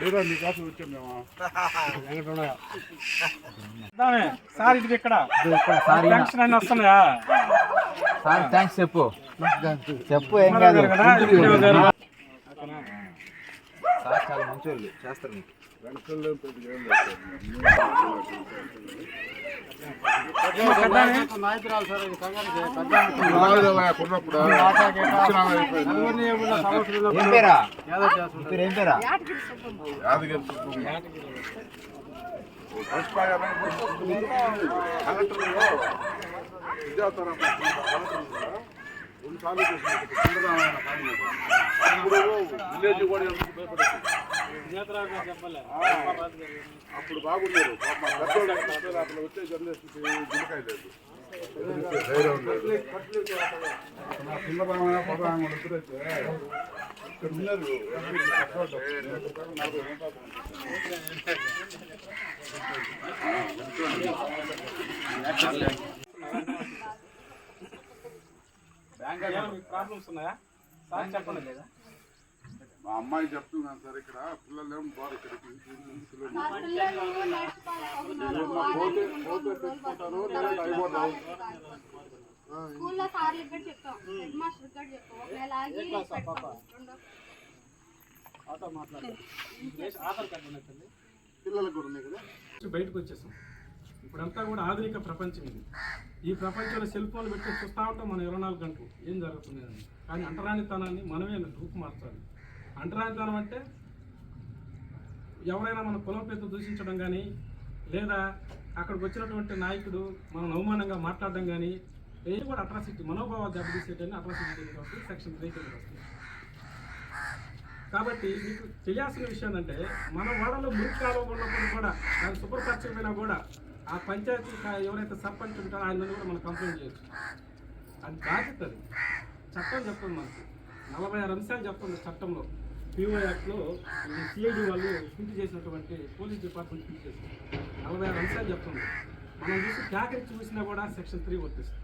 లేదా మీకోసం వచ్చాం మేము. సార్ ఇది ఇక్కడ. సార్. పెన్షన్ అన్ని వస్తున్నాయా? సార్ థ్యాంక్స్ చెప్పు. చెప్పు ఏం కాదు. సార్ చాలా మంచోళ్ళు. చేస్తారు మీకు. విద్యాతరం విలేజ్ కూడా ఎందుకు భయపడుతుంది అప్పుడు బాగుండేది పాప వచ్చే జర్నలిస్ట్ గుండెకాయ లేదు ధైర్యం ఉండేది. మా ఇక్కడ ఉన్నారు ప్రాబ్లమ్స్ ఉన్నాయా సార్ చెప్పండి లేదా మా అమ్మాయి చెప్తున్నాను సార్ ఇక్కడ పిల్లలు ఏం బాగా ఇక్కడికి స్కూల్లో ఇక్కడ చెప్తాం. హెడ్ మాస్టర్ చెప్తాం. ఒకవేళ ఆగి పిల్లలకు కూడా ఉన్నాయి కదా? బయటకు వచ్చేసాం. ఇప్పుడంతా కూడా ఆధునిక ప్రపంచం ఇది. ఈ ప్రపంచంలో సెల్ ఫోన్లు పెట్టి చూస్తూ ఉంటాం మనం ఇరవై నాలుగు గంటలు. ఏం జరుగుతుంది అని కానీ అంటరానితనాన్ని మనమే రూపు మార్చాలి అంటరానితనం అంటే ఎవరైనా మన కులం పెద్ద దూషించడం కానీ లేదా అక్కడికి వచ్చినటువంటి నాయకుడు మనం అవమానంగా మాట్లాడడం కానీ ఏది కూడా అట్రాసిటీ మనోభావాలు దెబ్బతీసేటని అట్రాసిటీ కాబట్టి సెక్షన్ త్రీ కింద వస్తుంది. కాబట్టి మీకు తెలియాల్సిన విషయం ఏంటంటే మన వాడలో మురికి కాలువ ఉన్నప్పుడు కూడా దాని శుభ్రపరచకపోయినా కూడా ఆ పంచాయతీ ఎవరైతే సర్పంచ్ ఉంటారో ఆయన కూడా మనం కంప్లైంట్ చేయొచ్చు. అది బాధ్యత చట్టం చెప్తుంది మనకి. నలభై ఆరు అంశాలు చెప్తుంది చట్టంలో. పీఓ యాక్ట్లో సిఐడి వాళ్ళు ప్రింట్ చేసినటువంటి పోలీస్ డిపార్ట్మెంట్ ప్రింట్ చేసింది నలభై ఆరు అంశాలు చెప్తుంది మనం చూసి ప్యాకెట్ చూసినా కూడా సెక్షన్ త్రీ వర్తిస్తుంది.